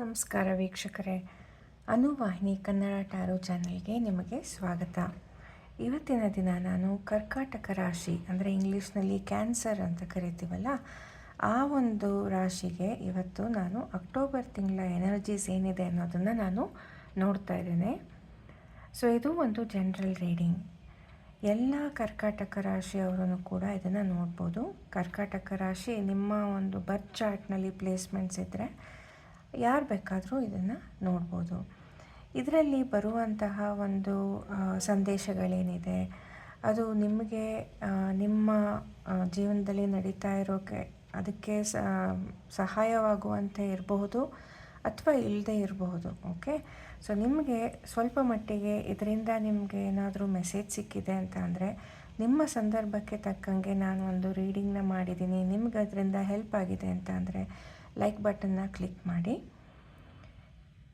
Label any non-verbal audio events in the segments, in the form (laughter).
ನಮಸ್ಕಾರ ವೀಕ್ಷಕರೇ. ಅನುವಾಹಿನಿ ಕನ್ನಡ ಟಾರೋ ಚಾನೆಲ್ಗೆ ನಿಮಗೆ ಸ್ವಾಗತ. ಇವತ್ತಿನ ದಿನ ನಾನು ಕರ್ಕಾಟಕ ರಾಶಿ, ಅಂದರೆ ಇಂಗ್ಲೀಷ್ನಲ್ಲಿ ಕ್ಯಾನ್ಸರ್ ಅಂತ ಕರಿತೀವಲ್ಲ, ಆ ಒಂದು ರಾಶಿಗೆ ಇವತ್ತು ನಾನು ಅಕ್ಟೋಬರ್ ತಿಂಗಳ ಎನರ್ಜೀಸ್ ಏನಿದೆ ಅನ್ನೋದನ್ನು ನಾನು ನೋಡ್ತಾ ಇದ್ದೇನೆ. ಸೊ ಇದು ಒಂದು ಜನರಲ್ ರೀಡಿಂಗ್ ಎಲ್ಲ ಕರ್ಕಾಟಕ ರಾಶಿಯವರನ್ನು ಕೂಡ ಇದನ್ನು ನೋಡ್ಬೋದು. ಕರ್ಕಾಟಕ ರಾಶಿ ನಿಮ್ಮ ಒಂದು ಬರ್ತ್ ಚಾರ್ಟ್ನಲ್ಲಿ ಪ್ಲೇಸ್ಮೆಂಟ್ಸ್ ಇದ್ದರೆ ಯಾರು ಬೇಕಾದರೂ ಇದನ್ನು ನೋಡ್ಬೋದು. ಇದರಲ್ಲಿ ಬರುವಂತಹ ಒಂದು ಸಂದೇಶಗಳೇನಿದೆ? ಅದು ನಿಮಗೆ ನಿಮ್ಮ ಜೀವನದಲ್ಲಿ ನಡೀತಾ ಇರೋಕ್ಕೆ ಅದಕ್ಕೆ ಸಹಾಯವಾಗುವಂತೆ ಇರಬಹುದು ಅಥವಾ ಇಲ್ಲದೆ ಇರಬಹುದು? ಓಕೆ? ಸೊ, ನಿಮಗೆ ಸ್ವಲ್ಪ ಮಟ್ಟಿಗೆ ಇದರಿಂದ ನಿಮಗೆ ಏನಾದರೂ ಮೆಸೇಜ್ ಸಿಕ್ಕಿದೆ ಅಂತ ಅಂದರೆ, ನಿಮ್ಮ ಸಂದರ್ಭಕ್ಕೆ ತಕ್ಕಂಗೆ ನಾನು ಒಂದು ರೀಡಿಂಗ್ನ ಮಾಡಿದ್ದೀನಿ ನಿಮ್ಗೆ ಅದರಿಂದ ಹೆಲ್ಪ್ ಆಗಿದೆ ಅಂತ ಅಂದರೆ ಲೈಕ್ ಬಟನ್ನ ಕ್ಲಿಕ್ ಮಾಡಿ.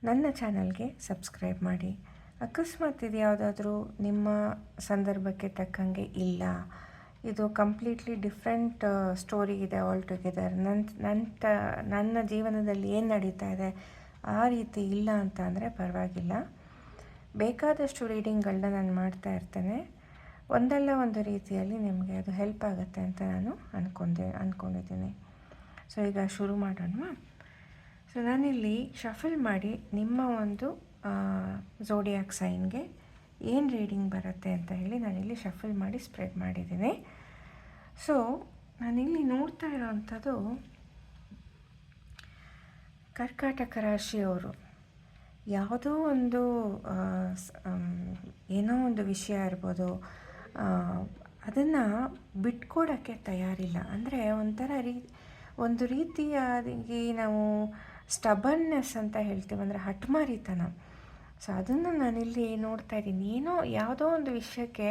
ನನ್ನ ಚಾನಲ್ಗೆ ಸಬ್ಸ್ಕ್ರೈಬ್ ಮಾಡಿ. ಅಕಸ್ಮಾತ್ ಇದು ಯಾವುದಾದ್ರೂ ನಿಮ್ಮ ಸಂದರ್ಭಕ್ಕೆ ತಕ್ಕಂಗೆ ಇಲ್ಲ. ಇದು ಕಂಪ್ಲೀಟ್ಲಿ ಡಿಫ್ರೆಂಟ್ ಸ್ಟೋರಿ ಇದೆ ಆಲ್ ಟುಗೆದರ್ ನನ್ನ ನನ್ನ ಜೀವನದಲ್ಲಿ ಏನು ನಡೀತಾ ಇದೆ, ಆ ರೀತಿ ಇಲ್ಲ ಅಂತ ಅಂದರೆ ಪರವಾಗಿಲ್ಲ. ಬೇಕಾದಷ್ಟು ರೀಡಿಂಗ್ಗಳನ್ನ ನಾನು ಮಾಡ್ತಾ ಇರ್ತೇನೆ. ಒಂದಲ್ಲ ಒಂದು ರೀತಿಯಲ್ಲಿ ನಿಮಗೆ ಅದು ಹೆಲ್ಪ್ ಆಗುತ್ತೆ ಅಂತ ನಾನು ಅಂದ್ಕೊಂಡೆ ಅಂದ್ಕೊಂಡಿದ್ದೀನಿ ಸೊ ಈಗ ಶುರು ಮಾಡೋಣ ಸೊ ನಾನಿಲ್ಲಿ ಶಫಲ್ ಮಾಡಿ ನಿಮ್ಮ ಒಂದು ಝೋಡಿಯಾಕ್ ಸೈನ್ಗೆ ಏನು ರೀಡಿಂಗ್ ಬರುತ್ತೆ ಅಂತ ಹೇಳಿ ನಾನಿಲ್ಲಿ ಶಫಲ್ ಮಾಡಿ ಸ್ಪ್ರೆಡ್ ಮಾಡಿದ್ದೀನಿ. ಸೊ ನಾನಿಲ್ಲಿ ನೋಡ್ತಾ ಇರೋವಂಥದ್ದು ಕರ್ಕಾಟಕ ರಾಶಿಯವರು. ಯಾವುದೋ ಒಂದು ಏನೋ ಒಂದು ವಿಷಯ ಇರ್ಬೋದು ಅದನ್ನು ಬಿಟ್ಕೊಡೋಕ್ಕೆ ತಯಾರಿಲ್ಲ. ಅಂದರೆ ಒಂಥರ ರೀ ಒಂದು ರೀತಿಯಾಗಿ ನಾವು ಸ್ಟಬನ್ನೆಸ್ ಅಂತ ಹೇಳ್ತೀವಿ, ಅಂದರೆ ಹಠಮಾರಿತನ. ಸೊ ಅದನ್ನು ನಾನಿಲ್ಲಿ ನೋಡ್ತಾ ಇದ್ದೀನಿ. ಏನೋ ಯಾವುದೋ ಒಂದು ವಿಷಯಕ್ಕೆ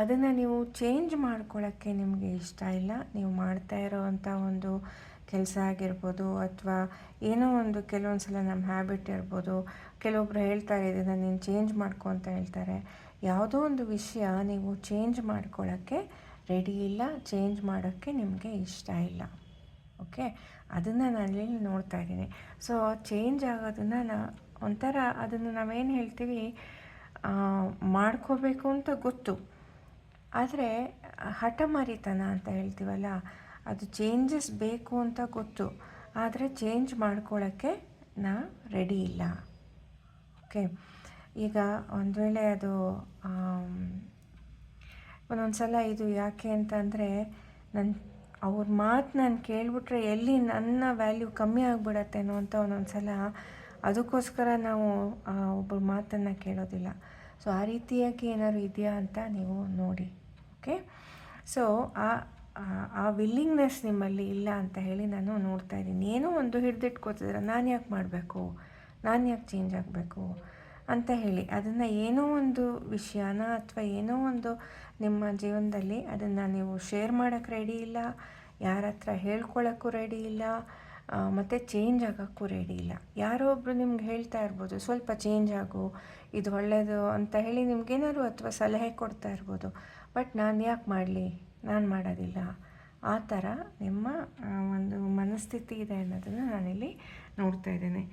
ಅದನ್ನು ನೀವು ಚೇಂಜ್ ಮಾಡ್ಕೊಳ್ಳೋಕ್ಕೆ ನಿಮಗೆ ಇಷ್ಟ ಇಲ್ಲ. ನೀವು ಮಾಡ್ತಾ ಇರೋವಂಥ ಒಂದು ಕೆಲಸ ಆಗಿರ್ಬೋದು, ಅಥವಾ ಏನೋ ಒಂದು ಕೆಲವೊಂದು ಸಲ ನಮ್ಮ ಹ್ಯಾಬಿಟ್ ಇರ್ಬೋದು, ಕೆಲವೊಬ್ರು ಹೇಳ್ತಾರೆ, ಇದನ್ನು ನೀನು ಚೇಂಜ್ ಮಾಡ್ಕೊ ಅಂತ ಹೇಳ್ತಾರೆ. ಯಾವುದೋ ಒಂದು ವಿಷಯ ನೀವು ಚೇಂಜ್ ಮಾಡ್ಕೊಳ್ಳೋಕ್ಕೆ ರೆಡಿ ಇಲ್ಲ ಚೇಂಜ್ ಮಾಡೋಕ್ಕೆ ನಿಮಗೆ ಇಷ್ಟ ಇಲ್ಲ. ಓಕೆ ಅದನ್ನು ಇಲ್ಲಿ ನೋಡ್ತಾ ಇದ್ದೀನಿ. ಸೊ ಚೇಂಜ್ ಆಗೋದನ್ನು ನಾ ಒಂಥರ ಅದನ್ನು ನಾವೇನು ಹೇಳ್ತೀವಿ ಮಾಡ್ಕೋಬೇಕು ಅಂತ ಗೊತ್ತು. ಆದರೆ, ಹಠಮಾರಿತನ ಅಂತ ಹೇಳ್ತೀವಲ್ಲ, ಅದು ಚೇಂಜಸ್ ಬೇಕು ಅಂತ ಗೊತ್ತು. ಆದರೆ ಚೇಂಜ್ ಮಾಡ್ಕೊಳ್ಳೋಕ್ಕೆ ನಾ ರೆಡಿ ಇಲ್ಲ. ಓಕೆ ಈಗ ಒಂದು ವೇಳೆ ಅದು ಒಂದೊಂದು ಸಲ ಇದು ಯಾಕೆ ಅಂತಂದರೆ ನನ್ನ ಅವ್ರ ಮಾತು ನಾನು ಕೇಳಿಬಿಟ್ರೆ ಎಲ್ಲಿ ನನ್ನ ವ್ಯಾಲ್ಯೂ ಕಮ್ಮಿ ಆಗಿಬಿಡತ್ತೇನೋ ಅಂತ ಒಂದೊಂದು ಸಲ ಅದಕ್ಕೋಸ್ಕರ ನಾವು ಒಬ್ಬರ ಮಾತನ್ನು ಕೇಳೋದಿಲ್ಲ. ಸೊ ಆ ರೀತಿಯಾಗಿ ಏನಾದ್ರು ಇದೆಯಾ ಅಂತ ನೀವು ನೋಡಿ ಓಕೆ ಸೊ ಆ, ಆ- ವಿಲ್ಲಿಂಗ್ನೆಸ್ ನಿಮ್ಮಲ್ಲಿ ಇಲ್ಲ ಅಂತ ಹೇಳಿ ನಾನು ನೋಡ್ತಾ ಇದ್ದೀನಿ. ಏನೋ ಒಂದು ಹಿಡಿದಿಟ್ಕೋತಿದ್ರೆ ನಾನು ಯಾಕೆ ಮಾಡಬೇಕು? ನಾನು ಯಾಕೆ ಚೇಂಜ್ ಆಗಬೇಕು? ಅಂತ ಹೇಳಿ. ಅದನ್ನು ಏನೋ ಒಂದು ವಿಷಯನ ಅಥವಾ ಏನೋ ಒಂದು ನಿಮ್ಮ ಜೀವನದಲ್ಲಿ ಅದನ್ನು ನೀವು ಶೇರ್ ಮಾಡೋಕ್ಕೆ ರೆಡಿ ಇಲ್ಲ, ಯಾರ ಹತ್ರ ಹೇಳ್ಕೊಳ್ಳೋಕ್ಕೂ ರೆಡಿ ಇಲ್ಲ ಮತ್ತು ಚೇಂಜ್ ಆಗೋಕ್ಕೂ ರೆಡಿ ಇಲ್ಲ. ಯಾರೋ ಒಬ್ಬರು ನಿಮ್ಗೆ ಹೇಳ್ತಾ ಇರ್ಬೋದು, ಸ್ವಲ್ಪ ಚೇಂಜ್ ಆಗು, ಇದು ಒಳ್ಳೆಯದು ಅಂತ ಹೇಳಿ ನಿಮ್ಗೇನಾದ್ರು ಅಥವಾ ಸಲಹೆ ಕೊಡ್ತಾ ಇರ್ಬೋದು. ಬಟ್ ನಾನು ಯಾಕೆ ಮಾಡಲಿ? ನಾನು ಮಾಡೋದಿಲ್ಲ. ಆ ಥರ ನಿಮ್ಮ ಒಂದು ಮನಸ್ಥಿತಿ ಇದೆ ಅನ್ನೋದನ್ನು ನಾನಿಲ್ಲಿ ನೋಡ್ತಾ ಇದ್ದೇನೆ.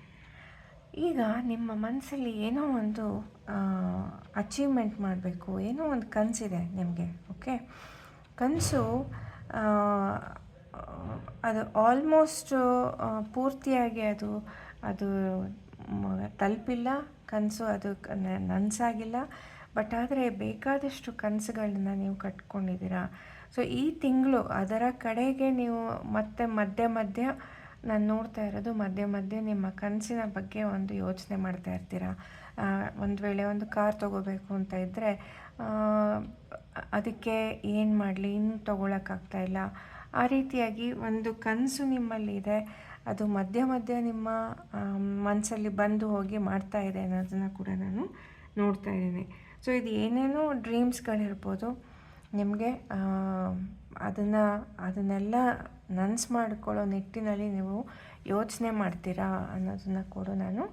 ಈಗ ನಿಮ್ಮ ಮನಸ್ಸಲ್ಲಿ ಏನೋ ಒಂದು ಅಚೀವ್ಮೆಂಟ್ ಮಾಡಬೇಕು, ಏನೋ ಒಂದು ಕನಸಿದೆ ನಿಮಗೆ ಓಕೆ ಕನಸು ಅದು ಆಲ್ಮೋಸ್ಟ್ ಪೂರ್ತಿಯಾಗಿ ಅದು ಅದು ತಲುಪಿಲ್ಲ, ಕನಸು ಅದು ನನಸಾಗಿಲ್ಲ, ಬಟ್ ಆದರೆ ಬೇಕಾದಷ್ಟು ಕನಸುಗಳನ್ನ ನೀವು ಕಟ್ಕೊಂಡಿದ್ದೀರಾ? ಸೊ ಈ ತಿಂಗಳು ಅದರ ಕಡೆಗೆ ನೀವು ಮತ್ತೆ ಮಧ್ಯೆ ಮಧ್ಯ ನಾನು ನೋಡ್ತಾ ಇರೋದು ಮಧ್ಯೆ ಮಧ್ಯೆ ನಿಮ್ಮ ಕನಸಿನ ಬಗ್ಗೆ ಒಂದು ಯೋಚನೆ ಮಾಡ್ತಾ ಇರ್ತೀರಾ? ಒಂದು ವೇಳೆ ಒಂದು ಕಾರ್ ತೊಗೋಬೇಕು ಅಂತ ಇದ್ದರೆ ಅದಕ್ಕೆ ಏನು ಮಾಡಲಿ? ಇನ್ನು ತೊಗೊಳಕ್ಕಾಗ್ತಾ ಇಲ್ಲ. ಆ ರೀತಿಯಾಗಿ ಒಂದು ಕನಸು ನಿಮ್ಮಲ್ಲಿದೆ. ಅದು ಮಧ್ಯ ಮಧ್ಯ ನಿಮ್ಮ ಮನಸ್ಸಲ್ಲಿ ಬಂದು ಹೋಗಿ ಮಾಡ್ತಾ ಇದೆ ಅನ್ನೋದನ್ನು ಕೂಡ ನಾನು ನೋಡ್ತಾ ಇದ್ದೀನಿ. ಸೊ, ಇದು ಏನೇನೋ ಡ್ರೀಮ್ಸ್ಗಳಿರ್ಬೋದು. ನಿಮಗೆ ಅದನ್ನು, ಅದನ್ನೆಲ್ಲ ನನ್ಸ್ ಮಾಡಿಕೊಳ್ಳೋ ನಿಟ್ಟಿನಲ್ಲಿ ನೀವು ಯೋಚನೆ ಮಾಡ್ತೀರಾ ಅನ್ನೋದನ್ನು ಕೂಡ ನಾನು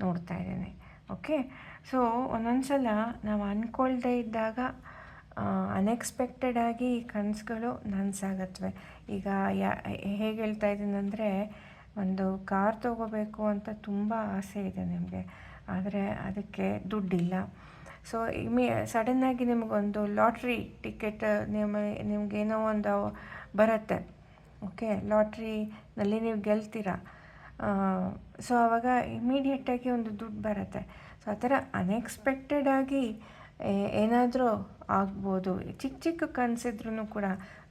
ನೋಡ್ತಾ ಇದ್ದೇನೆ. ಓಕೆ ಸೊ ಒಂದೊಂದ್ಸಲ ನಾವು ಅಂದ್ಕೊಳ್ದೇ ಇದ್ದಾಗ ಅನ್ಎಕ್ಸ್ಪೆಕ್ಟೆಡಾಗಿ ಈ ಕನಸುಗಳು ನನಸಾಗತ್ವೆ. ಈಗ ಯಾ, ಹೇಗೆ ಹೇಳ್ತಾ ಇದ್ದೀನಂದರೆ ಒಂದು ಕಾರ್ ತೊಗೋಬೇಕು ಅಂತ ತುಂಬ ಆಸೆ ಇದೆ ನಿಮಗೆ. ಆದರೆ ಅದಕ್ಕೆ ದುಡ್ಡಿಲ್ಲ. ಸೊ ಇಮಿ ಸಡನ್ನಾಗಿ ನಿಮಗೊಂದು ಲಾಟ್ರಿ ಟಿಕೆಟ್ ನಿಮ್ಮ ನಿಮಗೇನೋ ಒಂದು ಬರುತ್ತೆ. ಓಕೆ ಲಾಟ್ರಿನಲ್ಲಿ ನೀವು ಗೆಲ್ತೀರ. ಸೊ ಆವಾಗ ಇಮಿಡಿಯೇಟಾಗಿ ಒಂದು ದುಡ್ಡು ಬರುತ್ತೆ. ಸೊ ಆ ಥರ ಅನ್ಎಕ್ಸ್ಪೆಕ್ಟೆಡಾಗಿ ಏನಾದರೂ ಆಗ್ಬೋದು. ಚಿಕ್ಕ ಚಿಕ್ಕ ಕನಸಿದ್ರೂ ಕೂಡ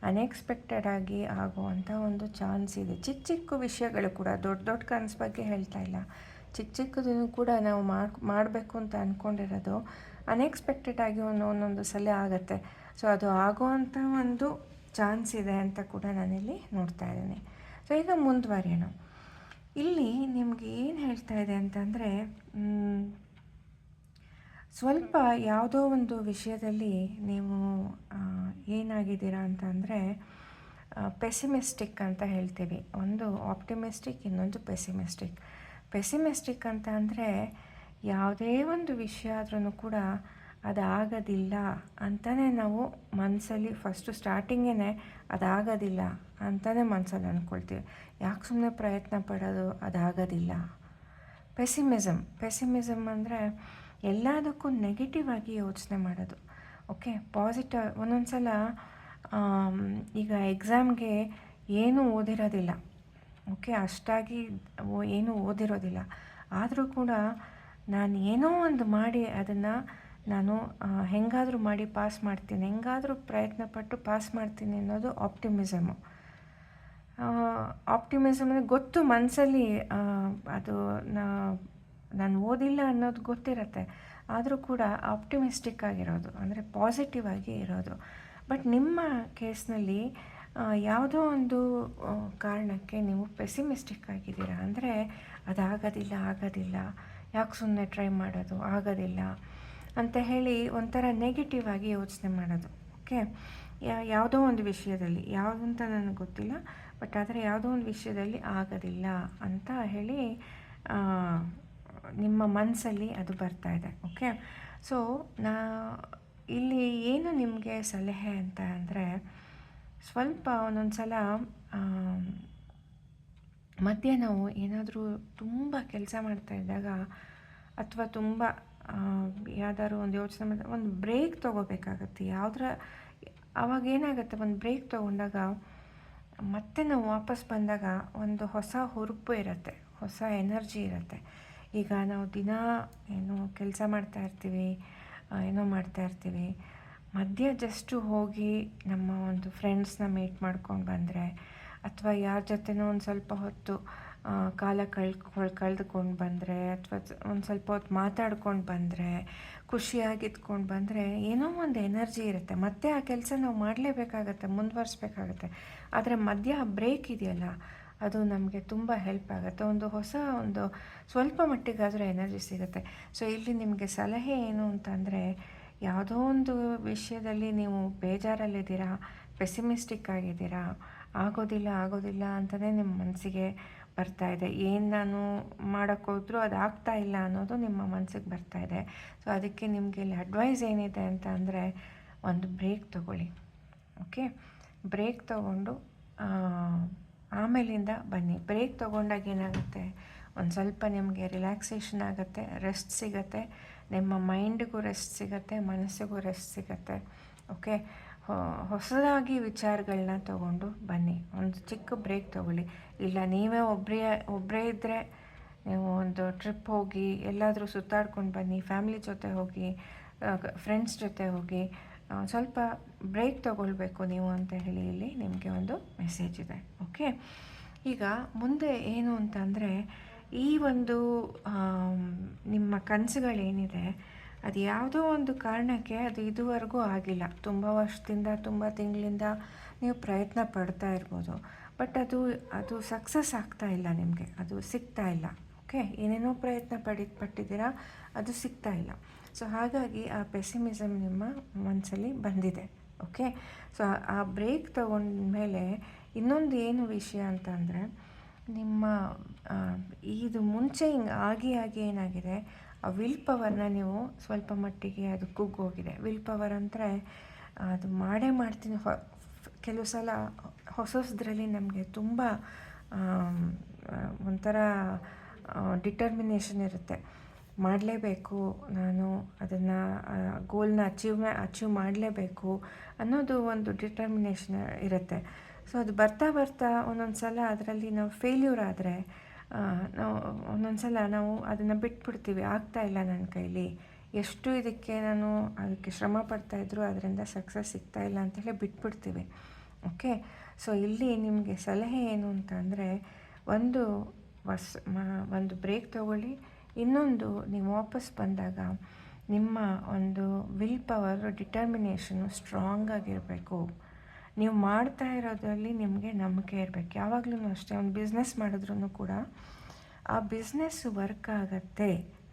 ಅನ್ಎಕ್ಸ್ಪೆಕ್ಟೆಡ್ ಆಗಿ ಆಗುವಂಥ ಒಂದು ಚಾನ್ಸ್ ಇದೆ. ಚಿಕ್ಕ ಚಿಕ್ಕ ವಿಷಯಗಳು ಕೂಡ, ದೊಡ್ಡ ದೊಡ್ಡ ಕನಸು ಬಗ್ಗೆ ಹೇಳ್ತಾ ಇಲ್ಲ. ಚಿಕ್ಕ ಚಿಕ್ಕದನ್ನು ಕೂಡ ನಾವು ಮಾಡಿ, ಮಾಡಬೇಕು ಅಂತ ಅಂದ್ಕೊಂಡಿರೋದು ಅನ್ಎಕ್ಸ್ಪೆಕ್ಟೆಡ್ ಆಗಿ ಒಂದು ಒಂದೊಂದು ಸಲ ಆಗುತ್ತೆ. ಸೊ ಅದು ಆಗುವಂಥ ಒಂದು ಚಾನ್ಸ್ ಇದೆ ಅಂತ ಕೂಡ ನಾನಿಲ್ಲಿ ನೋಡ್ತಾ ಇದ್ದೀನಿ. ಸೊ ಈಗ ಮುಂದುವರಿಯೋಣ. ಇಲ್ಲಿ ನಿಮಗೆ ಏನು ಹೇಳ್ತಾ ಇದೆ ಅಂತಂದರೆ ಸ್ವಲ್ಪ ಯಾವುದೋ ಒಂದು ವಿಷಯದಲ್ಲಿ ನೀವು ಏನಾಗಿದ್ದೀರಾ ಅಂತಂದರೆ ಪೆಸಿಮಿಸ್ಟಿಕ್ ಅಂತ ಹೇಳ್ತೀವಿ. ಒಂದು ಆಪ್ಟಿಮಿಸ್ಟಿಕ್ ಇನ್ನೊಂದು ಪೆಸಿಮಿಸ್ಟಿಕ್ ಪೆಸಿಮಿಸ್ಟಿಕ್ ಅಂತ ಅಂದರೆ ಯಾವುದೇ ಒಂದು ವಿಷಯ ಆದ್ರೂ ಕೂಡ ಅದಾಗೋದಿಲ್ಲ ಅಂತಲೇ ನಾವು ಮನಸ್ಸಲ್ಲಿ ಫಸ್ಟು ಸ್ಟಾರ್ಟಿಂಗೇ ಅದಾಗೋದಿಲ್ಲ ಅಂತಲೇ ಮನಸ್ಸಲ್ಲಿ ಅಂದ್ಕೊಳ್ತೀವಿ ಯಾಕೆ ಸುಮ್ಮನೆ ಪ್ರಯತ್ನ ಪಡೋದು ಅದಾಗೋದಿಲ್ಲ. ಪೆಸಿಮಿಸಮ್ ಪೆಸಿಮಿಸಮ್ ಅಂದರೆ ಎಲ್ಲದಕ್ಕೂ ನೆಗೆಟಿವ್ ಆಗಿ ಯೋಚನೆ ಮಾಡೋದು. ಓಕೆ ಪಾಸಿಟಿವ್ ಒಂದೊಂದು ಸಲ ಈಗ ಎಕ್ಸಾಮ್ಗೆ ಏನೂ ಓದಿರೋದಿಲ್ಲ. ಓಕೆ ಅಷ್ಟಾಗಿ ಏನೂ ಓದಿರೋದಿಲ್ಲ. ಆದರೂ ಕೂಡ ನಾನು ಏನೋ ಒಂದು ಮಾಡಿ ಅದನ್ನು ನಾನು ಹೆಂಗಾದರೂ ಮಾಡಿ ಪಾಸ್ ಮಾಡ್ತೀನಿ. ಹೆಂಗಾದರೂ ಪ್ರಯತ್ನಪಟ್ಟು ಪಾಸ್ ಮಾಡ್ತೀನಿ ಅನ್ನೋದು ಆಪ್ಟಿಮಿಸಮು ಆಪ್ಟಿಮಿಸಮ್ ಅಂದರೆ ಗೊತ್ತು ಮನಸ್ಸಲ್ಲಿ ಅದು ನಾನು ಓದಿಲ್ಲ ಅನ್ನೋದು ಗೊತ್ತಿರುತ್ತೆ. ಆದರೂ ಕೂಡ ಆಪ್ಟಿಮಿಸ್ಟಿಕ್ ಆಗಿರೋದು, ಅಂದರೆ ಪಾಸಿಟಿವ್ ಆಗಿ ಇರೋದು. ಬಟ್ ನಿಮ್ಮ ಕೇಸ್ನಲ್ಲಿ ಯಾವುದೋ ಒಂದು ಕಾರಣಕ್ಕೆ ನೀವು ಪೆಸಿಮಿಸ್ಟಿಕ್ ಆಗಿದ್ದೀರಾ? ಅಂದರೆ ಅದಾಗೋದಿಲ್ಲ, ಆಗೋದಿಲ್ಲ. ಯಾಕೆ ಸುಮ್ಮನೆ ಟ್ರೈ ಮಾಡೋದು? ಆಗೋದಿಲ್ಲ. ಅಂತ ಹೇಳಿ ಒಂಥರ ನೆಗೆಟಿವ್ ಆಗಿ ಯೋಚನೆ ಮಾಡೋದು. ಓಕೆ ಯಾವುದೋ ಒಂದು ವಿಷಯದಲ್ಲಿ ಯಾವುದು ಅಂತ ನನಗೆ ಗೊತ್ತಿಲ್ಲ ಬಟ್ ಆದರೆ ಯಾವುದೋ ಒಂದು ವಿಷಯದಲ್ಲಿ ಆಗೋದಿಲ್ಲ ಅಂತ ಹೇಳಿ ನಿಮ್ಮ ಮನಸ್ಸಲ್ಲಿ ಅದು ಬರ್ತಾ ಇದೆ. ಓಕೆ ಸೊ ನಾ, ಇಲ್ಲಿ ಏನು ನಿಮಗೆ ಸಲಹೆ ಅಂತ ಅಂದರೆ, ಸ್ವಲ್ಪ ಒಂದೊಂದು ಸಲ ಮಧ್ಯೆ ನಾವು ಏನಾದರೂ ತುಂಬ ಕೆಲಸ ಮಾಡ್ತಾ ಇದ್ದಾಗ ಅಥವಾ ತುಂಬ ಯಾವ್ದಾದ್ರು ಒಂದು ಯೋಚನೆ ಮಾಡಿದ್ರೆ ಒಂದು ಬ್ರೇಕ್ ತೊಗೋಬೇಕಾಗತ್ತೆ. ಯಾವುದ್ರ, ಅವಾಗ ಏನಾಗುತ್ತೆ ಒಂದು ಬ್ರೇಕ್ ತೊಗೊಂಡಾಗ ಮತ್ತೆ ನಾವು ವಾಪಸ್ ಬಂದಾಗ ಒಂದು ಹೊಸ ಹುರುಪು ಇರುತ್ತೆ, ಹೊಸ ಎನರ್ಜಿ ಇರುತ್ತೆ. ಈಗ ನಾವು ದಿನ ಏನು ಕೆಲಸ ಮಾಡ್ತಾ ಇರ್ತೀವಿ ಏನೋ ಮಾಡ್ತಾ ಇರ್ತೀವಿ. ಮಧ್ಯ ಜಸ್ಟು ಹೋಗಿ ನಮ್ಮ ಒಂದು ಫ್ರೆಂಡ್ಸ್ನ ಮೀಟ್ ಮಾಡ್ಕೊಂಡು ಬಂದರೆ ಅಥವಾ ಯಾರ ಜೊತೆನೋ ಒಂದು ಸ್ವಲ್ಪ ಹೊತ್ತು ಕಾಲ ಕಳ್ಕೊಳ್ ಕಳೆದುಕೊಂಡು ಬಂದರೆ, ಅಥವಾ ಒಂದು ಸ್ವಲ್ಪ ಹೊತ್ತು ಮಾತಾಡ್ಕೊಂಡು ಬಂದರೆ, ಖುಷಿಯಾಗಿದ್ಕೊಂಡು ಬಂದರೆ ಏನೋ ಒಂದು ಎನರ್ಜಿ ಇರುತ್ತೆ. ಮತ್ತೆ ಆ ಕೆಲಸ ನಾವು ಮಾಡಲೇಬೇಕಾಗತ್ತೆ, ಮುಂದುವರ್ಸ್ಬೇಕಾಗತ್ತೆ. ಆದರೆ ಮಧ್ಯ ಬ್ರೇಕ್ ಇದೆಯಲ್ಲ, ಅದು ನಮಗೆ ತುಂಬ ಹೆಲ್ಪ್ ಆಗುತ್ತೆ. ಒಂದು ಹೊಸ ಒಂದು ಸ್ವಲ್ಪ ಮಟ್ಟಿಗಾದರೂ ಎನರ್ಜಿ ಸಿಗುತ್ತೆ. ಸೊ, ಇಲ್ಲಿ ನಿಮಗೆ ಸಲಹೆ ಏನು ಅಂತಂದರೆ, ಯಾವುದೋ ಒಂದು ವಿಷಯದಲ್ಲಿ ನೀವು ಬೇಜಾರಲ್ಲಿದ್ದೀರಾ ಪೆಸಿಮಿಸ್ಟಿಕ್ ಆಗಿದ್ದೀರಾ ಆಗೋದಿಲ್ಲ ಆಗೋದಿಲ್ಲ ಅಂತಲೇ ನಿಮ್ಮ ಮನಸ್ಸಿಗೆ ಬರ್ತಾ ಇದೆ. ಏನು ನಾನು ಮಾಡೋಕ್ಕೋದ್ರೂ ಅದು ಆಗ್ತಾ ಇಲ್ಲ ಅನ್ನೋದು ನಿಮ್ಮ ಮನಸ್ಸಿಗೆ ಬರ್ತಾ ಇದೆ. ಸೊ ಅದಕ್ಕೆ ನಿಮಗೆ ಇಲ್ಲಿ ಅಡ್ವೈಸ್ ಏನಿದೆ ಅಂತ ಅಂದರೆ ಒಂದು ಬ್ರೇಕ್ ತೊಗೊಳ್ಳಿ. ಓಕೆ ಬ್ರೇಕ್ ತೊಗೊಂಡು ಆಮೇಲಿಂದ ಬನ್ನಿ. ಬ್ರೇಕ್ ತೊಗೊಂಡಾಗ ಏನಾಗುತ್ತೆ? ಒಂದು ಸ್ವಲ್ಪ ನಿಮಗೆ ರಿಲ್ಯಾಕ್ಸೇಷನ್ ಆಗುತ್ತೆ ರೆಸ್ಟ್ ಸಿಗತ್ತೆ. ನಿಮ್ಮ ಮೈಂಡಿಗೂ ರೆಸ್ಟ್ ಸಿಗುತ್ತೆ, ಮನಸ್ಸಿಗೂ ರೆಸ್ಟ್ ಸಿಗುತ್ತೆ. ಓಕೆ ಹೊಸದಾಗಿ ವಿಚಾರಗಳನ್ನ ತಗೊಂಡು ಬನ್ನಿ. ಒಂದು ಚಿಕ್ಕ ಬ್ರೇಕ್ ತಗೊಳ್ಳಿ. ಇಲ್ಲ, ನೀವೇ ಒಬ್ಬರೇ ಒಬ್ಬರೇ ಇದ್ದರೆ ನೀವು ಒಂದು ಟ್ರಿಪ್ ಹೋಗಿ, ಎಲ್ಲಾದರೂ ಸುತ್ತಾಡ್ಕೊಂಡು ಬನ್ನಿ ಫ್ಯಾಮಿಲಿ ಜೊತೆ ಹೋಗಿ ಫ್ರೆಂಡ್ಸ್ ಜೊತೆ ಹೋಗಿ ಸ್ವಲ್ಪ ಬ್ರೇಕ್ ತಗೊಳ್ಬೇಕು ನೀವು ಅಂತ ಹೇಳಿ ಇಲ್ಲಿ ನಿಮಗೆ ಒಂದು ಮೆಸೇಜ್ ಇದೆ ಓಕೆ ಈಗ ಮುಂದೆ ಏನು ಅಂತಂದರೆ, ಈ ಒಂದು ನಿಮ್ಮ ಕನಸುಗಳೇನಿದೆ ಅದು ಯಾವುದೋ ಒಂದು ಕಾರಣಕ್ಕೆ ಅದು ಇದುವರೆಗೂ ಆಗಿಲ್ಲ. ತುಂಬ ವರ್ಷದಿಂದ, ತುಂಬ ತಿಂಗಳಿಂದ ನೀವು ಪ್ರಯತ್ನ ಪಡ್ತಾ ಇರ್ಬೋದು. ಬಟ್ ಅದು ಅದು ಸಕ್ಸಸ್ ಆಗ್ತಾ ಇಲ್ಲ ನಿಮಗೆ. ಅದು ಸಿಗ್ತಾ ಇಲ್ಲ. ಓಕೆ? ಏನೇನೋ ಪ್ರಯತ್ನ ಪಡಿ, ಪಟ್ಟಿದ್ದೀರಾ, ಅದು ಸಿಗ್ತಾ ಇಲ್ಲ. ಸೊ, ಹಾಗಾಗಿ ಆ ಪೆಸಿಮಿಸಮ್ ನಿಮ್ಮ ಮನಸ್ಸಲ್ಲಿ ಬಂದಿದೆ. ಓಕೆ? ಸೊ, ಆ ಬ್ರೇಕ್ ತಗೊಂಡ್ಮೇಲೆ ಇನ್ನೊಂದು ಏನು ವಿಷಯ ಅಂತ ಅಂದರೆ, ನಿಮ್ಮ ಇದು ಮುಂಚೆ ಹಿಂಗೆ ಆಗಿ ಆಗಿ ಏನಾಗಿದೆ? ವಿಲ್ ಪವರ್ನ ನೀವು ಸ್ವಲ್ಪ ಮಟ್ಟಿಗೆ ಅದು ಕುಗ್ಗೋಗಿದೆ. ವಿಲ್ ಪವರ್ ಅಂದರೆ, ಅದು ಮಾಡೇ ಮಾಡ್ತೀನಿ. ಹೊ, ಕೆಲವು ಸಲ ಹೊಸ ಹೊಸದ್ರಲ್ಲಿ ನಮಗೆ ತುಂಬ ಒಂಥರ ಡಿಟರ್ಮಿನೇಷನ್ ಇರುತ್ತೆ. ಮಾಡಲೇಬೇಕು, ನಾನು ಅದನ್ನು ಗೋಲ್ನ ಅಚೀವ್ ಅಚೀವ್ ಮಾಡಲೇಬೇಕು ಅನ್ನೋದು ಒಂದು ಡಿಟರ್ಮಿನೇಷನ್ ಇರುತ್ತೆ. ಸೊ ಅದು ಬರ್ತಾ ಬರ್ತಾ ಒಂದೊಂದು ಸಲ ಅದರಲ್ಲಿ ನಾವು ಫೇಲ್ಯೂರ್ ಆದರೆ ನಾವು ಒಂದೊಂದ್ಸಲ ನಾವು ಅದನ್ನು ಬಿಟ್ಬಿಡ್ತೀವಿ ಇಲ್ಲ ನನ್ನ ಕೈಲಿ. ಎಷ್ಟು ಇದಕ್ಕೆ ನಾನು ಅದಕ್ಕೆ ಶ್ರಮ ಪಡ್ತಾಯಿದ್ರು ಅದರಿಂದ ಸಕ್ಸಸ್ ಸಿಗ್ತಾ ಇಲ್ಲ ಅಂತೇಳಿ ಬಿಟ್ಬಿಡ್ತೀವಿ. ಓಕೆ ಸೊ ಇಲ್ಲಿ ನಿಮಗೆ ಸಲಹೆ ಏನು ಅಂತ ಅಂದರೆ, ಒಂದು ವಸ್ ಒಂದು ಬ್ರೇಕ್ ತಗೊಳ್ಳಿ, ಇನ್ನೊಂದು ನೀವು ವಾಪಸ್ ಬಂದಾಗ ನಿಮ್ಮ ಒಂದು ವಿಲ್ ಪವರ್ ಡಿಟರ್ಮಿನೇಷನು ಸ್ಟ್ರಾಂಗ್ ಆಗಿರಬೇಕು. ನೀವು ಮಾಡ್ತಾ ಇರೋದ್ರಲ್ಲಿ ನಿಮಗೆ ನಂಬಿಕೆ ಇರಬೇಕು. ಯಾವಾಗಲೂ ಅಷ್ಟೇ, ಒಂದು ಬಿಸ್ನೆಸ್ ಮಾಡಿದ್ರೂ ಕೂಡ ಆ ಬಿಸ್ನೆಸ್ ವರ್ಕ್ ಆಗತ್ತೆ.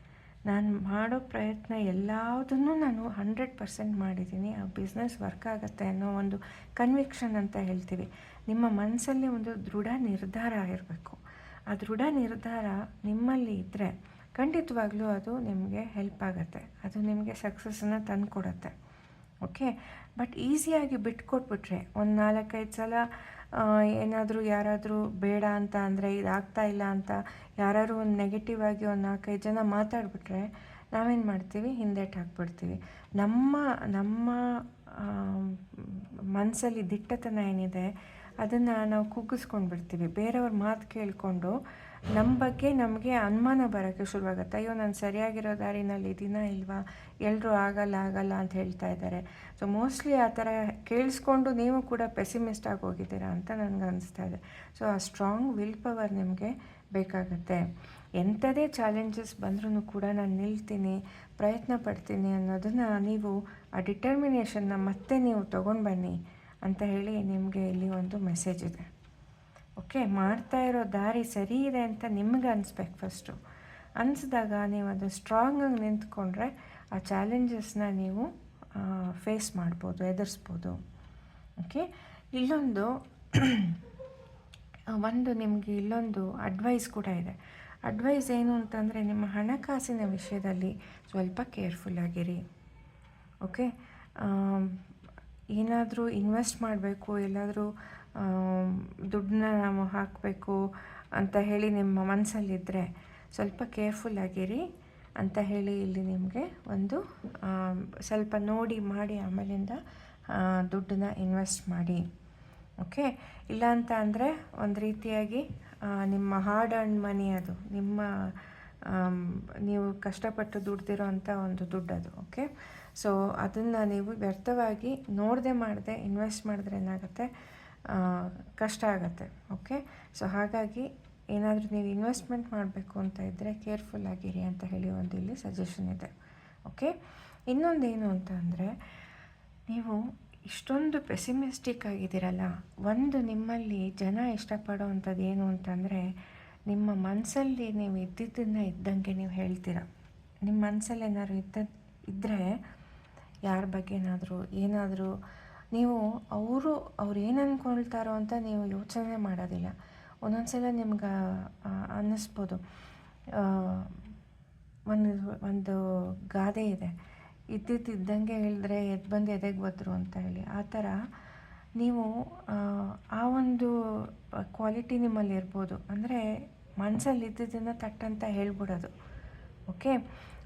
ನಾನು ಮಾಡೋ ಪ್ರಯತ್ನ ಎಲ್ಲದನ್ನೂ ನಾನು ಹಂಡ್ರೆಡ್ ಪರ್ಸೆಂಟ್ ಮಾಡಿದ್ದೀನಿ. ಆ ಬಿಸ್ನೆಸ್ ವರ್ಕ್ ಆಗುತ್ತೆ ಅನ್ನೋ ಒಂದು ಕನ್ವಿಕ್ಷನ್ ಅಂತ ಹೇಳ್ತೀವಿ. ನಿಮ್ಮ ಮನಸ್ಸಲ್ಲಿ ಒಂದು ದೃಢ ನಿರ್ಧಾರ ಇರಬೇಕು. ಆ ದೃಢ ನಿರ್ಧಾರ ನಿಮ್ಮಲ್ಲಿ ಇದ್ದರೆ ಖಂಡಿತವಾಗ್ಲೂ ಅದು ನಿಮಗೆ ಹೆಲ್ಪ್ ಆಗುತ್ತೆ. ಅದು ನಿಮಗೆ ಸಕ್ಸಸ್ಸನ್ನು ತಂದುಕೊಡುತ್ತೆ. ಓಕೆ ಬಟ್ ಈಸಿಯಾಗಿ ಬಿಟ್ಕೊಟ್ಬಿಟ್ರೆ ಒಂದು ನಾಲ್ಕೈದು ಸಲ ಏನಾದರೂ ಯಾರಾದರೂ ಬೇಡ ಅಂತ ಅಂದರೆ ಇದಾಗ್ತಾ ಇಲ್ಲ ಅಂತ ಯಾರಾದ್ರು ಒಂದು ನೆಗೆಟಿವ್ ಆಗಿ ಒಂದು ನಾಲ್ಕೈದು ಜನ ಮಾತಾಡಿಬಿಟ್ರೆ ನಾವೇನು ಮಾಡ್ತೀವಿ? ಹಿಂದೇಟು ಹಾಕ್ಬಿಡ್ತೀವಿ. ನಮ್ಮ ನಮ್ಮ ಮನಸ್ಸಲ್ಲಿ ದಿಟ್ಟತನ ಏನಿದೆ, ಅದನ್ನು ನಾವು ಕುಗ್ಗಿಸ್ಕೊಂಡು ಬಿಡ್ತೀವಿ ಬೇರೆಯವ್ರ ಮಾತು ಕೇಳಿಕೊಂಡು ನಮ್ಮ ಬಗ್ಗೆ ನಮಗೆ ಅನುಮಾನ ಬರೋಕ್ಕೆ ಶುರುವಾಗುತ್ತೆ. ಅಯ್ಯೋ, ನಾನು ಸರಿಯಾಗಿರೋ ದಾರಿನಲ್ಲಿ ದಿನ ಇಲ್ವಾ? ಎಲ್ಲರೂ ಆಗಲ್ಲ ಆಗಲ್ಲ ಅಂತ ಹೇಳ್ತಾ ಇದ್ದಾರೆ. ಸೊ ಮೋಸ್ಟ್ಲಿ ಆ ಥರ ಕೇಳಿಸ್ಕೊಂಡು ನೀವು ಕೂಡ ಪೆಸಿಮಿಸ್ಟ್ ಆಗಿ ಹೋಗಿದ್ದೀರಾ ಅಂತ ನನಗೆ ಅನಿಸ್ತಾ ಇದೆ. ಸೊ ಆ ಸ್ಟ್ರಾಂಗ್ ವಿಲ್ ಪವರ್ ನಿಮಗೆ ಬೇಕಾಗುತ್ತೆ. ಎಂಥದೇ ಚಾಲೆಂಜಸ್ ಬಂದ್ರೂ ಕೂಡ ನಾನು ನಿಲ್ತೀನಿ, ಪ್ರಯತ್ನ ಪಡ್ತೀನಿ ಅನ್ನೋದನ್ನು ನೀವು ಆ ಡಿಟರ್ಮಿನೇಷನ್ನ ಮತ್ತೆ ನೀವು ತೊಗೊಂಡು ಬನ್ನಿ ಅಂತ ಹೇಳಿ ನಿಮಗೆ ಇಲ್ಲಿ ಒಂದು ಮೆಸೇಜ್ ಇದೆ. ಓಕೆ, ಮಾಡ್ತಾ ಇರೋ ದಾರಿ ಸರಿ ಇದೆ ಅಂತ ನಿಮ್ಗೆ ಅನಿಸ್ಬೇಕು ಫಸ್ಟು ಅನಿಸಿದಾಗ ನೀವು ಅದು ಸ್ಟ್ರಾಂಗಾಗಿ ನಿಂತ್ಕೊಂಡ್ರೆ ಆ ಚಾಲೆಂಜಸ್ನ ನೀವು ಫೇಸ್ ಮಾಡ್ಬೋದು, ಎದುರಿಸ್ಬೋದು. ಓಕೆ, ಇಲ್ಲೊಂದು (clears throat) ಒಂದು ನಿಮಗೆ ಇಲ್ಲೊಂದು ಅಡ್ವೈಸ್ ಕೂಡ ಇದೆ. ಅಡ್ವೈಸ್ ಏನು ಅಂತಂದರೆ ನಿಮ್ಮ ಹಣಕಾಸಿನ ವಿಷಯದಲ್ಲಿ ಸ್ವಲ್ಪ ಕೇರ್ಫುಲ್ ಆಗಿರಿ. ಓಕೆ ಏನಾದರೂ ಇನ್ವೆಸ್ಟ್ ಮಾಡಬೇಕು, ಎಲ್ಲಾದರೂ ದುಡ್ಡನ್ನ ನಾವು ಹಾಕಬೇಕು ಅಂತ ಹೇಳಿ ನಿಮ್ಮ ಮನಸ್ಸಲ್ಲಿದ್ದರೆ ಸ್ವಲ್ಪ ಕೇರ್ಫುಲ್ ಆಗಿರಿ ಅಂತ ಹೇಳಿ ಇಲ್ಲಿ ನಿಮಗೆ ಒಂದು ಸ್ವಲ್ಪ ನೋಡಿ ಮಾಡಿ ಆಮೇಲಿಂದ ದುಡ್ಡನ್ನ ಇನ್ವೆಸ್ಟ್ ಮಾಡಿ. ಓಕೆ? ಇಲ್ಲ ಅಂತ ಅಂದರೆ ಒಂದು ರೀತಿಯಾಗಿ ನಿಮ್ಮ ಹಾರ್ಡ್ ಅಂಡ್ ಮನಿ ಅದು, ನಿಮ್ಮ ನೀವು ಕಷ್ಟಪಟ್ಟು ದುಡ್ದಿರೋ ಅಂಥ ಒಂದು ದುಡ್ಡು ಅದು, ಓಕೆ? ಸೊ ಅದನ್ನು ನೀವು ವ್ಯರ್ಥವಾಗಿ ನೋಡದೆ ಮಾಡದೆ, ಇನ್ವೆಸ್ಟ್ ಮಾಡಿದ್ರೆ ಏನಾಗುತ್ತೆ? ಕಷ್ಟ ಆಗುತ್ತೆ ಓಕೆ ಸೊ ಹಾಗಾಗಿ ಏನಾದರೂ ನೀವು ಇನ್ವೆಸ್ಟ್ಮೆಂಟ್ ಮಾಡಬೇಕು ಅಂತ ಇದ್ದರೆ ಕೇರ್ಫುಲ್ ಆಗಿರಿ ಅಂತ ಹೇಳಿ ಒಂದು ಇಲ್ಲಿ ಸಜೆಷನ್ ಇದೆ ಓಕೆ ಇನ್ನೊಂದೇನು ಅಂತ ಅಂದರೆ, ನೀವು ಇಷ್ಟೊಂದು ಪೆಸಿಮಿಸ್ಟಿಕ್ ಆಗಿದ್ದೀರಲ್ಲ, ಒಂದು ನಿಮ್ಮಲ್ಲಿ ಜನ ಇಷ್ಟಪಡೋ ಅಂಥದ್ದು ಏನು ಅಂತಂದರೆ ನಿಮ್ಮ ಮನಸ್ಸಲ್ಲಿ ನೀವು ಇದ್ದಿದ್ದನ್ನು ಇದ್ದಂಗೆ ನೀವು ಹೇಳ್ತೀರ? ನಿಮ್ಮ ಮನಸ್ಸಲ್ಲಿ ಏನಾದ್ರು ಇದ್ದ ಇದ್ದರೆ ಯಾರ ಬಗ್ಗೆ ಏನಾದರೂ ಏನಾದರೂ ನೀವು ಅವರು, ಅವ್ರು ಏನು ಅಂದ್ಕೊಳ್ತಾರೋ ಅಂತ ನೀವು ಯೋಚನೆ ಮಾಡೋದಿಲ್ಲ. ಒಂದೊಂದು ಸಲ ನಿಮ್ಗೆ ಅನ್ನಿಸ್ಬೋದು. ಒಂದು ಒಂದು ಗಾದೆ ಇದೆ. ಇದ್ದಿದ್ದಂಗೆ ಹೇಳಿದ್ರೆ ಎದ್ದು ಬಂದು ಎದೆಗೆ ಬದ್ರು ಅಂತ ಹೇಳಿ. ಆ ಥರ ನೀವು, ಆ ಒಂದು ಕ್ವಾಲಿಟಿ ನಿಮ್ಮಲ್ಲಿ ಇರ್ಬೋದು. ಅಂದರೆ ಮನಸ್ಸಲ್ಲಿ ಇದ್ದಿದ್ದನ್ನು ತಟ್ಟಂತ ಹೇಳ್ಬಿಡೋದು. ಓಕೆ?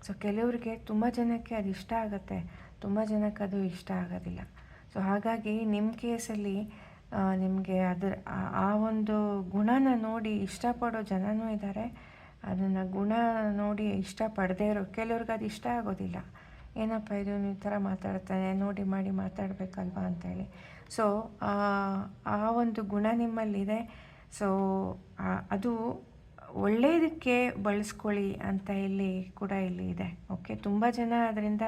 ಸೊ, ಕೆಲವರಿಗೆ ತುಂಬ ಜನಕ್ಕೆ ಅದು ಇಷ್ಟ ಆಗುತ್ತೆ. ತುಂಬ ಜನಕ್ಕೆ ಅದು ಇಷ್ಟ ಆಗೋದಿಲ್ಲ. ಸೊ ಹಾಗಾಗಿ ನಿಮ್ಮ ಕೇಸಲ್ಲಿ ನಿಮಗೆ ಅದರ, ಆ ಒಂದು ಗುಣನ ನೋಡಿ ಇಷ್ಟಪಡೋ ಜನನೂ ಇದ್ದಾರೆ ಅದನ್ನು ಗುಣ ನೋಡಿ ಇಷ್ಟಪಡದೇ ಇರೋ, ಕೆಲವ್ರಿಗೆ ಅದು ಇಷ್ಟ ಆಗೋದಿಲ್ಲ. ಏನಪ್ಪ ಇದು ಈ ಥರ ಮಾತಾಡ್ತಾನೆ, ನೋಡಿ ಮಾಡಿ ಮಾತಾಡಬೇಕಲ್ವಾ ಅಂತೇಳಿ. ಸೊ ಆ ಒಂದು ಗುಣ ನಿಮ್ಮಲ್ಲಿದೆ. ಸೊ ಅದು ಒಳ್ಳೆಯದಕ್ಕೆ ಬಳಸ್ಕೊಳ್ಳಿ ಅಂತ ಇಲ್ಲಿ ಕೂಡ ಇಲ್ಲಿ ಇದೆ. ಓಕೆ ತುಂಬ ಜನ ಅದರಿಂದ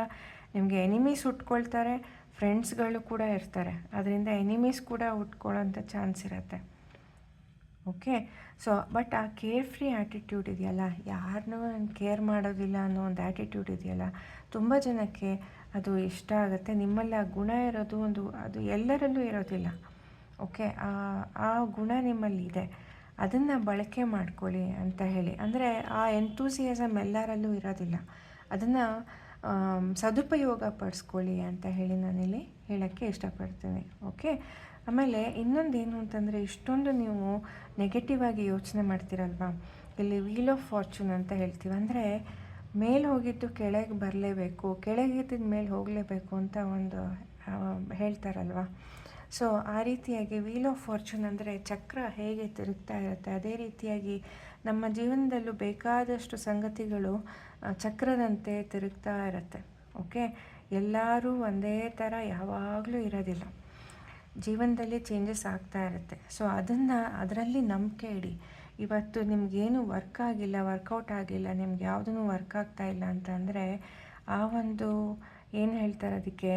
ನಿಮಗೆ ಎನಿಮೀಸ್ ಉಟ್ಕೊಳ್ತಾರೆ. ಫ್ರೆಂಡ್ಸ್ಗಳು ಕೂಡ ಇರ್ತಾರೆ. ಅದರಿಂದ ಎನಿಮೀಸ್ ಕೂಡ ಉಟ್ಕೊಳ್ಳೋಂಥ ಚಾನ್ಸ್ ಇರುತ್ತೆ. ಓಕೆ ಸೊ ಬಟ್ ಆ ಕೇರ್ ಫ್ರೀ ಆ್ಯಟಿಟ್ಯೂಡ್ ಇದೆಯಲ್ಲ? ಯಾರನ್ನೂ ಕೇರ್ ಮಾಡೋದಿಲ್ಲ ಅನ್ನೋ ಒಂದು ಆ್ಯಟಿಟ್ಯೂಡ್ ಇದೆಯಲ್ಲ? ತುಂಬ ಜನಕ್ಕೆ ಅದು ಇಷ್ಟ ಆಗುತ್ತೆ. ನಿಮ್ಮಲ್ಲಿ ಆ ಗುಣ ಇರೋದು ಒಂದು, ಅದು ಎಲ್ಲರಲ್ಲೂ ಇರೋದಿಲ್ಲ. ಓಕೆ ಆ ಗುಣ ನಿಮ್ಮಲ್ಲಿ ಇದೆ. ಅದನ್ನು ಬಳಕೆ ಮಾಡ್ಕೊಳ್ಳಿ ಅಂತ ಹೇಳಿ. ಅಂದರೆ ಆ ಎಂತೂಸಿಯಸಮ್ ಎಲ್ಲರಲ್ಲೂ ಇರೋದಿಲ್ಲ. ಅದನ್ನು ಸದುಪಯೋಗ ಪಡಿಸ್ಕೊಳ್ಳಿ ಅಂತ ಹೇಳಿ ನಾನಿಲ್ಲಿ ಹೇಳೋಕ್ಕೆ ಇಷ್ಟಪಡ್ತೀನಿ, ಓಕೆ? ಆಮೇಲೆ ಇನ್ನೊಂದು ಏನು ಅಂತಂದರೆ ಇಷ್ಟೊಂದು ನೀವು ನೆಗೆಟಿವ್ ಆಗಿ ಯೋಚನೆ ಮಾಡ್ತೀರಲ್ವಾ? ಇಲ್ಲಿ ವೀಲ್ ಆಫ್ ಫಾರ್ಚೂನ್ ಅಂತ ಹೇಳ್ತೀವಿ. ಅಂದರೆ ಮೇಲೆ ಹೋಗಿದ್ದು ಕೆಳಗೆ ಬರಲೇಬೇಕು ಕೆಳಗಿದ್ದ ಮೇಲೆ ಹೋಗಲೇಬೇಕು ಅಂತ ಒಂದು ಹೇಳ್ತಾರಲ್ವ? ಸೊ ಆ ರೀತಿಯಾಗಿ ವೀಲ್ ಆಫ್ ಫಾರ್ಚೂನ್ ಅಂದರೆ ಚಕ್ರ ಹೇಗೆ ತಿರುಗ್ತಾ ಇರುತ್ತೆ, ಅದೇ ರೀತಿಯಾಗಿ ನಮ್ಮ ಜೀವನದಲ್ಲೂ ಬೇಕಾದಷ್ಟು ಸಂಗತಿಗಳು ಚಕ್ರದಂತೆ ತಿರುಗ್ತಾ ಇರುತ್ತೆ. ಓಕೆ? ಎಲ್ಲರೂ ಒಂದೇ ಥರ ಯಾವಾಗಲೂ ಇರೋದಿಲ್ಲ. ಜೀವನದಲ್ಲಿ ಚೇಂಜಸ್ ಆಗ್ತಾ ಇರುತ್ತೆ. ಸೊ ಅದನ್ನು, ಅದರಲ್ಲಿ ನಂಬಿಕೆ ಇಡಿ. ಇವತ್ತು ನಿಮಗೇನು ವರ್ಕ್ ಆಗಿಲ್ಲ ವರ್ಕೌಟ್ ಆಗಿಲ್ಲ, ನಿಮ್ಗೆ ಯಾವುದೂ ವರ್ಕ್ ಆಗ್ತಾ ಇಲ್ಲ ಅಂತಂದರೆ, ಆ ಒಂದು, ಏನು ಹೇಳ್ತಾರೆ ಅದಕ್ಕೆ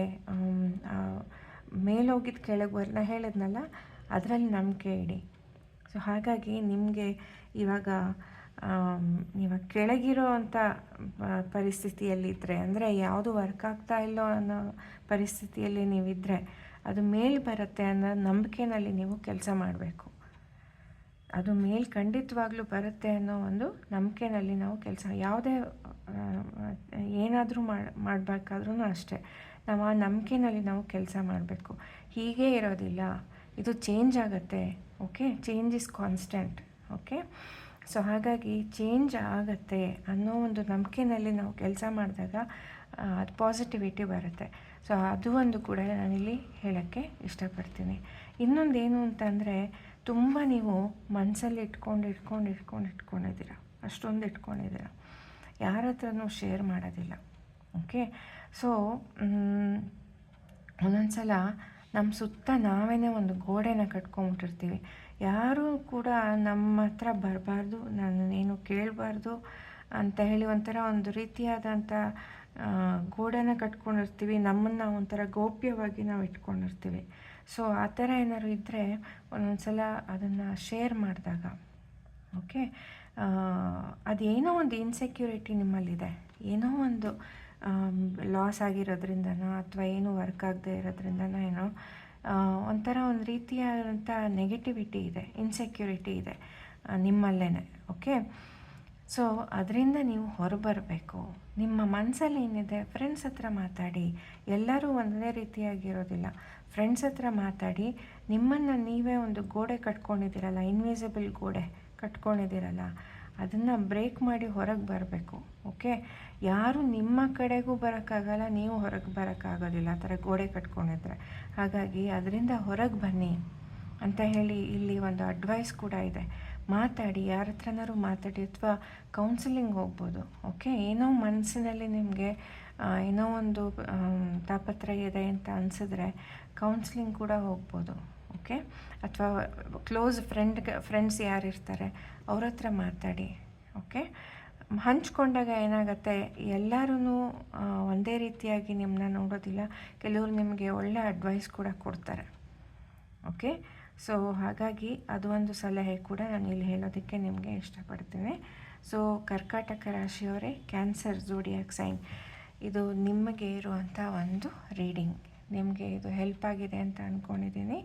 ಮೇಲೋಗಿದ್ದು ಕೆಳಗೆ ಬರ್ ನಾ ಹೇಳಿದ್ನಲ್ಲ, ಅದರಲ್ಲಿ ನಂಬಿಕೆ ಇಡಿ. ಸೊ ಹಾಗಾಗಿ ನಿಮಗೆ ಇವಾಗ ನೀವು ಕೆಳಗಿರೋ ಅಂಥ ಪರಿಸ್ಥಿತಿಯಲ್ಲಿದ್ದರೆ ಅಂದರೆ ಯಾವುದು ವರ್ಕ್ ಆಗ್ತಾ ಇಲ್ಲೋ ಅನ್ನೋ ಪರಿಸ್ಥಿತಿಯಲ್ಲಿ ನೀವಿದ್ದರೆ ಅದು ಮೇಲ್ ಬರುತ್ತೆ ಅನ್ನೋ ನಂಬಿಕೆನಲ್ಲಿ ನೀವು ಕೆಲಸ ಮಾಡಬೇಕು. ಅದು ಮೇಲ್ ಖಂಡಿತವಾಗ್ಲೂ ಬರುತ್ತೆ ಅನ್ನೋ ಒಂದು ನಂಬಿಕೆನಲ್ಲಿ ನಾವು ಕೆಲಸ, ಯಾವುದೇ ಏನಾದರೂ ಮಾಡಬೇಕಾದ್ರೂ ಅಷ್ಟೇ, ನಾವು ಆ ನಂಬಿಕೆನಲ್ಲಿ ನಾವು ಕೆಲಸ ಮಾಡಬೇಕು. ಹೀಗೆ ಇರೋದಿಲ್ಲ. ಇದು ಚೇಂಜ್ ಆಗುತ್ತೆ okay change is constant okay so ಹಾಗಾಗಿ ಚೇಂಜ್ ಆಗತ್ತೆ ಅನ್ನೋ ಒಂದು ನಂಬಿಕೆನಲ್ಲಿ ನಾವು ಕೆಲಸ ಮಾಡಿದಾಗ ಅದು ಪಾಸಿಟಿವಿಟಿ ಬರುತ್ತೆ. ಸೊ ಅದು ಒಂದು ಕೂಡ ನಾನಿಲ್ಲಿ ಹೇಳೋಕ್ಕೆ ಇಷ್ಟಪಡ್ತೀನಿ. ಇನ್ನೊಂದೇನು ಅಂತಂದರೆ, ತುಂಬ ನೀವು ಮನಸ್ಸಲ್ಲಿ ಇಟ್ಕೊಂಡು ಇಟ್ಕೊಂಡು ಇಟ್ಕೊಂಡು, ಇಟ್ಕೊಂಡಿದ್ದೀರ. ಅಷ್ಟೊಂದು ಇಟ್ಕೊಂಡಿದ್ದೀರ. ಯಾರ ಹತ್ರನೂ ಶೇರ್ ಮಾಡೋದಿಲ್ಲ. ಓಕೆ ಸೊ ಒಂದೊಂದು ಸಲ ನಮ್ಮ ಸುತ್ತ ನಾವೇ ಒಂದು ಗೋಡೆನ ಕಟ್ಕೊಂಬಿಟ್ಟಿರ್ತೀವಿ ಯಾರೂ ಕೂಡ ನಮ್ಮ ಹತ್ರ ಬರಬಾರ್ದು ನನ್ನನ್ನೇನು ಕೇಳಬಾರ್ದು ಅಂತ ಹೇಳಿ ಒಂಥರ ಒಂದು ರೀತಿಯಾದಂಥ ಗೋಡೆನ ಕಟ್ಕೊಂಡಿರ್ತೀವಿ, ನಮ್ಮನ್ನು ಒಂಥರ ಗೌಪ್ಯವಾಗಿ ನಾವು ಇಟ್ಕೊಂಡಿರ್ತೀವಿ. ಸೊ ಆ ಥರ ಏನಾದ್ರು ಇದ್ದರೆ ಒಂದೊಂದು ಸಲ ಅದನ್ನು ಶೇರ್ ಮಾಡಿದಾಗ ಓಕೆ ಅದೇನೋ ಒಂದು ಇನ್ಸೆಕ್ಯೂರಿಟಿ ನಿಮ್ಮಲ್ಲಿದೆ, ಏನೋ ಒಂದು ಲಾಸ್ ಆಗಿರೋದ್ರಿಂದನೋ ಅಥವಾ ಏನೂ ವರ್ಕ್ ಆಗದೆ ಇರೋದ್ರಿಂದನೋ ಏನೋ ಒಂಥರ ಒಂದು ರೀತಿಯಾದಂಥ ನೆಗೆಟಿವಿಟಿ ಇದೆ ಇನ್ಸೆಕ್ಯೂರಿಟಿ ಇದೆ ನಿಮ್ಮಲ್ಲೇ ಓಕೆ ಸೊ ಅದರಿಂದ ನೀವು ಹೊರಬರಬೇಕು. ನಿಮ್ಮ ಮನಸ್ಸಲ್ಲಿ ಏನಿದೆ ಫ್ರೆಂಡ್ಸ್ ಹತ್ರ ಮಾತಾಡಿ. ಎಲ್ಲರೂ ಒಂದೇ ರೀತಿಯಾಗಿರೋದಿಲ್ಲ. ಫ್ರೆಂಡ್ಸ್ ಹತ್ರ ಮಾತಾಡಿ. ನಿಮ್ಮನ್ನು ನೀವೇ ಒಂದು ಗೋಡೆ ಕಟ್ಕೊಂಡಿದ್ದೀರಲ್ಲ ಇನ್ವಿಸಿಬಲ್ ಗೋಡೆ ಕಟ್ಕೊಂಡಿದ್ದೀರಲ್ಲ, ಅದನ್ನು ಬ್ರೇಕ್ ಮಾಡಿ ಹೊರಗೆ ಬರಬೇಕು. ಓಕೆ ಯಾರು ನಿಮ್ಮ ಕಡೆಗೂ ಬರೋಕ್ಕಾಗಲ್ಲ, ನೀವು ಹೊರಗೆ ಬರೋಕ್ಕಾಗೋದಿಲ್ಲ. ಆ ಥರ ಗೋಡೆ ಕಟ್ಕೊಂಡಿದ್ರೆ. ಹಾಗಾಗಿ ಅದರಿಂದ ಹೊರಗೆ ಬನ್ನಿ ಅಂತ ಹೇಳಿ ಇಲ್ಲಿ ಒಂದು ಅಡ್ವೈಸ್ ಕೂಡ ಇದೆ. ಮಾತಾಡಿ, ಯಾರ ಹತ್ರನಾದ್ರು ಮಾತಾಡಿ ಅಥವಾ ಕೌನ್ಸಿಲಿಂಗ್ ಹೋಗ್ಬೋದು. ಓಕೆ ಏನೋ ಮನಸ್ಸಿನಲ್ಲಿ ನಿಮಗೆ ಏನೋ ಒಂದು ತಾಪತ್ರ ಇದೆ ಅಂತ ಅನಿಸಿದ್ರೆ ಕೌನ್ಸಿಲಿಂಗ್ ಕೂಡ ಹೋಗ್ಬೋದು. ಓಕೆ ಅಥವಾ ಕ್ಲೋಸ್ ಫ್ರೆಂಡ್ ಫ್ರೆಂಡ್ಸ್ ಯಾರು ಇರ್ತಾರೆ ಅವ್ರ ಹತ್ರ ಮಾತಾಡಿ. ಓಕೆ ಹಂಚ್ಕೊಂಡಾಗ ಏನಾಗುತ್ತೆ ಎಲ್ಲರೂ ಒಂದೇ ರೀತಿಯಾಗಿ ನಿಮ್ಮನ್ನ ನೋಡೋದಿಲ್ಲ. ಕೆಲವರು ನಿಮಗೆ ಒಳ್ಳೆ ಅಡ್ವೈಸ್ ಕೂಡ ಕೊಡ್ತಾರೆ. ಓಕೆ ಸೊ ಹಾಗಾಗಿ ಅದು ಒಂದು ಸಲಹೆ ಕೂಡ ನಾನು ಇಲ್ಲಿ ಹೇಳೋದಕ್ಕೆ ನಿಮಗೆ ಇಷ್ಟಪಡ್ತೀನಿ. ಸೊ ಕರ್ಕಾಟಕ ರಾಶಿಯವರೇ ಕ್ಯಾನ್ಸರ್ ಜೋಡಿಯಾಕ್ ಸೈನ್ ಇದು ನಿಮಗೆ ಇರುವಂಥ ಒಂದು ರೀಡಿಂಗ್ ನಿಮಗೆ ಇದು ಹೆಲ್ಪ್ ಆಗಿದೆ ಅಂತ ಅಂದ್ಕೊಂಡಿದ್ದೀನಿ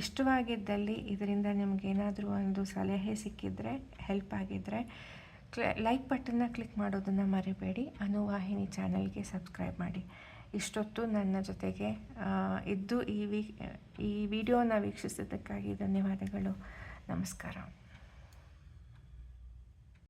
ಇಷ್ಟವಾಗಿದ್ದಲ್ಲಿ, ಇದರಿಂದ ನಿಮಗೇನಾದರೂ ಒಂದು ಸಲಹೆ ಸಿಕ್ಕಿದರೆ ಹೆಲ್ಪ್ ಆಗಿದ್ದರೆ ಲೈಕ್ ಬಟನ್ನ ಕ್ಲಿಕ್ ಮಾಡೋದನ್ನು ಮರಿಬೇಡಿ. ಅನುವಾಹಿನಿ ಚಾನಲ್ಗೆ ಸಬ್ಸ್ಕ್ರೈಬ್ ಮಾಡಿ. ಇಷ್ಟೊತ್ತು ನನ್ನ ಜೊತೆಗೆ ಇದ್ದು ಈ ವಿ, ಈ ವಿಡಿಯೋನ ವೀಕ್ಷಿಸಿದ್ದಕ್ಕಾಗಿ ಧನ್ಯವಾದಗಳು. ನಮಸ್ಕಾರ.